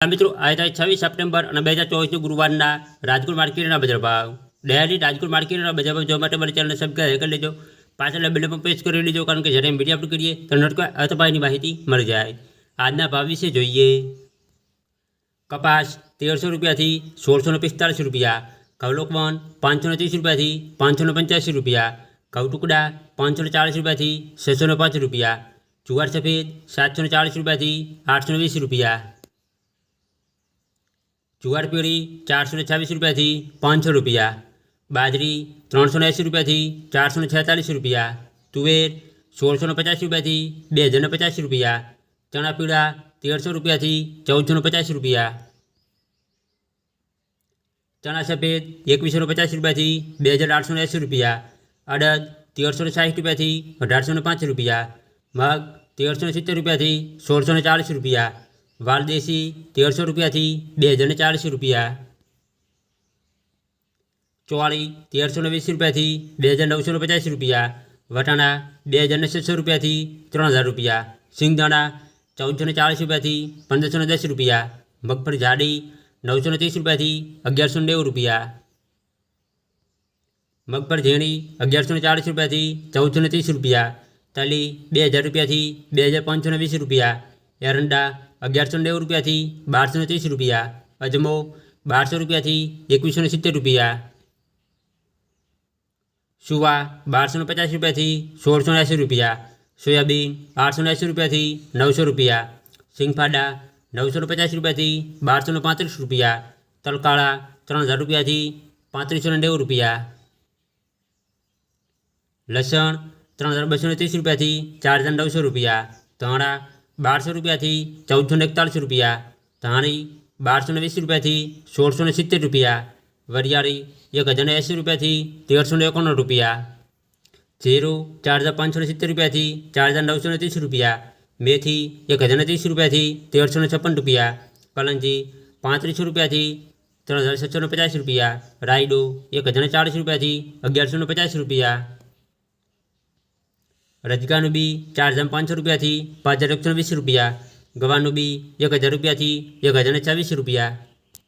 આ મિત્રો આજે તારીખ છવ્વીસ સપ્ટેમ્બર અને બે હજાર ચોવીસનું ગુરુવારના રાજકોટ માર્કેટના બજાર ભાવ ડેલી રાજકોટ માર્કેટના બજાર ભાવ જોવા માટે મારી ચેનલને સબસ્ક્રાઈબ કરી લેજો પાછળના બિલ પર પેજ કરી લેજો કારણ કે જ્યારે વિડીયો અપલોડ કરીએ તો નટકો અર્થભાઈની માહિતી મળી જાય આજના ભાવ વિશે જોઈએ કપાસ તેરસો રૂપિયાથી સોળસો ને પિસ્તાળીસ રૂપિયા કવલોકવન પાંચસો ને ત્રીસ રૂપિયાથી પાંચસો ને પંચ્યાસી રૂપિયા ઘઉં ટુકડા પાંચસો ને ચાળીસ રૂપિયાથી છસો ને પાંચ રૂપિયા જુવાર સફેદ સાતસો ને ચાળીસ રૂપિયાથી આઠસો ને વીસ રૂપિયા જુવાર પીળી ચારસો ને છવ્વીસ રૂપિયાથી પાંચસો રૂપિયા બાજરી ત્રણસો ને એંસી રૂપિયાથી ચારસો ને છેતાલીસ રૂપિયા તુવેર સોળસો ને પચાસ રૂપિયાથી બે હજાર ને પચાસ રૂપિયા ચણા પીળા તેરસો રૂપિયાથી ચૌદસો ને પચાસ રૂપિયા ચણા સફેદ એકવીસો ને પચાસ રૂપિયાથી બે હજાર આઠસો ને એંસી રૂપિયા અડદ તેરસો ને સાઠ રૂપિયાથી અઢારસો ને પાંચ રૂપિયા મગ તેરસો ને સિત્તેર રૂપિયાથી સોળસો ને ચાલીસ રૂપિયા વાલદેશી તેરસો રૂપિયાથી બે હજાર ને ચાલીસ રૂપિયા ચોવાળી તેરસો ને વીસ રૂપિયાથી બે હજાર નવસો ને પચાસ રૂપિયા વટાણા બે હજાર ને છસો રૂપિયાથી ત્રણ હજાર રૂપિયા સિંગદાણા ચૌદસો ને ચાલીસ રૂપિયાથી પંદરસો ને દસ રૂપિયા મગફળી જાડી નવસો ને ત્રીસ રૂપિયાથી અગિયારસો ને નેવું રૂપિયા મગફળી ઝીણી અગિયારસો ને ચાલીસ રૂપિયાથી ચૌદસો ને ત્રીસ રૂપિયા તલી બે હજાર રૂપિયાથી બે હજાર પાંચસો ને વીસ રૂપિયા એરંડા અગિયારસો ને નેવું રૂપિયાથી બારસો ને ત્રીસ રૂપિયા અજમો બારસો રૂપિયાથી એકવીસો ને સિત્તેર રૂપિયા સુવા બારસો ને પચાસ રૂપિયાથી સોળસો ને એંસી રૂપિયા સોયાબીન આઠસો ને એંસી રૂપિયાથી નવસો રૂપિયા સિંગફાડા નવસો ને પચાસ રૂપિયાથી બારસો ને પાંત્રીસ રૂપિયા તલકાળા ત્રણ હજાર રૂપિયાથી પાંત્રીસો ને નેવું રૂપિયા લસણ ત્રણ હજાર બસો ને ત્રીસ રૂપિયાથી ચાર હજાર નવસો રૂપિયા ધાણા બારસો રૂપિયાથી ચૌદસો ને એકતાળીસ રૂપિયા ધાણી બારસો ને વીસ રૂપિયાથી સોળસો ને સિત્તેર રૂપિયા વરિયાળી એક હજાર ને એંસી રૂપિયાથી તેરસો ને એકોણું રૂપિયા જીરું ચાર હજાર પાંચસો ને સિત્તેર રૂપિયાથી ચાર હજાર નવસો ને ત્રીસ રૂપિયા મેથી એક હજાર ને ત્રીસ રૂપિયાથી તેરસો ને છપ્પન રૂપિયા કલંજી પાંત્રીસો રૂપિયાથી ત્રણ હજાર છસો ને પચાસ રૂપિયા રાયડો એક હજાર ને ચાળીસ રૂપિયાથી અગિયારસો ને પચાસ રૂપિયા રજગાનું બી ચાર હજાર પાંચસો રૂપિયાથી પાંચ હજાર એકસો વીસ રૂપિયા, ગવાનું બી એક હજાર રૂપિયાથી એક હજાર ચાલીસ રૂપિયા.